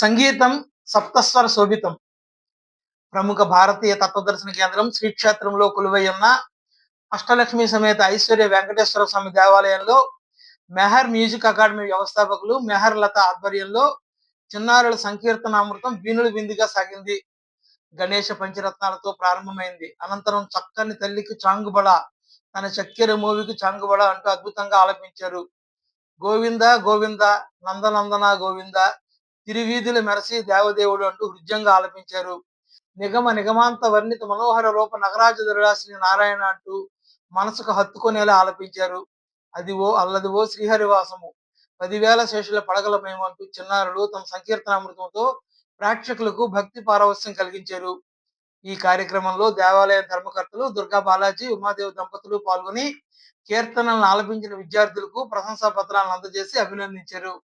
సంగీతం సప్తస్వర శోభితం. ప్రముఖ భారతీయ తత్వదర్శన కేంద్రం శ్రీక్షేత్రంలో కొలువై ఉన్న అష్టలక్ష్మి సమేత ఐశ్వర్య వెంకటేశ్వర స్వామి దేవాలయంలో మెహర్ మ్యూజిక్ అకాడమీ వ్యవస్థాపకులు మెహర్ లత ఆధ్వర్యంలో చిన్నారుల సంకీర్తనామృతం వీణులు విందుగా సాగింది. గణేష పంచరత్నాలతో ప్రారంభమైంది. అనంతరం చక్కని తల్లికి చాంగుబడ తన చక్కెర మూవికి చాంగుబడ అంటూ అద్భుతంగా ఆలపించారు. గోవింద గోవింద నందనందన గోవింద తిరువీధుల మెరసి దేవదేవుడు అంటూ హృద్యంగా ఆలపించారు. నిగమ నిగమాంత వర్ణిత మనోహర రూప నగరాజ దురాశ్రీ నారాయణ అంటూ మనసుకు హత్తుకునేలా ఆలపించారు. అది ఓ అల్లది ఓ శ్రీహరివాసము. పదివేల శేషుల పడగల అంటూ చిన్నారులు తమ సంకీర్తనామృతంతో ప్రేక్షకులకు భక్తి పారవస్యం కలిగించారు. ఈ కార్యక్రమంలో దేవాలయ ధర్మకర్తలు దుర్గా బాలాజీ ఉమాదేవి దంపతులు పాల్గొని కీర్తనలను ఆలపించిన విద్యార్థులకు ప్రశంసా పత్రాలను అందజేసి అభినందించారు.